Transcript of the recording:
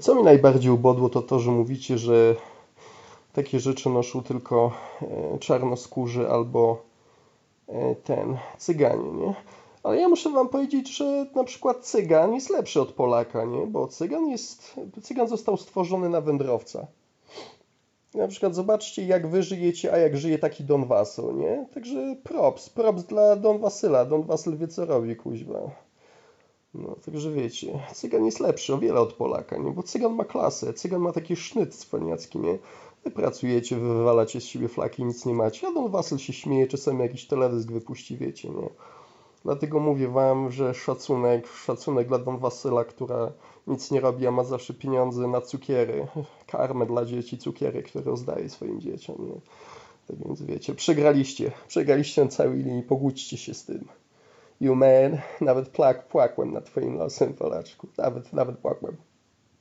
Co mi najbardziej ubodło, to to, że mówicie, że takie rzeczy noszą tylko e, czarnoskórzy albo e, ten, cyganie, nie? Ale ja muszę wam powiedzieć, że na przykład cygan jest lepszy od Polaka, nie? Bo cygan jest, cygan został stworzony na wędrowca. Na przykład zobaczcie, jak wy żyjecie, a jak żyje taki Don Wasyl, nie? Także props, props dla Don Wasyla. Don Wasyl wie, co robi, kuźwa. No, także wiecie, cygan jest lepszy o wiele od Polaka, nie? Bo cygan ma klasę, cygan ma taki sznyt cwaniacki, nie? Wy pracujecie, wy wywalacie z siebie flaki, nic nie macie, a Don Wasyl się śmieje, czasami jakiś teledysk wypuści, wiecie, nie? Dlatego mówię wam, że szacunek, szacunek dla Don Wasyla, która nic nie robi, a ma zawsze pieniądze na cukiery, karmę dla dzieci, cukiery, które rozdaje swoim dzieciom, nie? Tak więc wiecie, przegraliście, przegraliście na całej linii, pogódźcie się z tym. You man, nawet plak, płakłem nad twoim losem, Polaczku, nawet, nawet płakłem.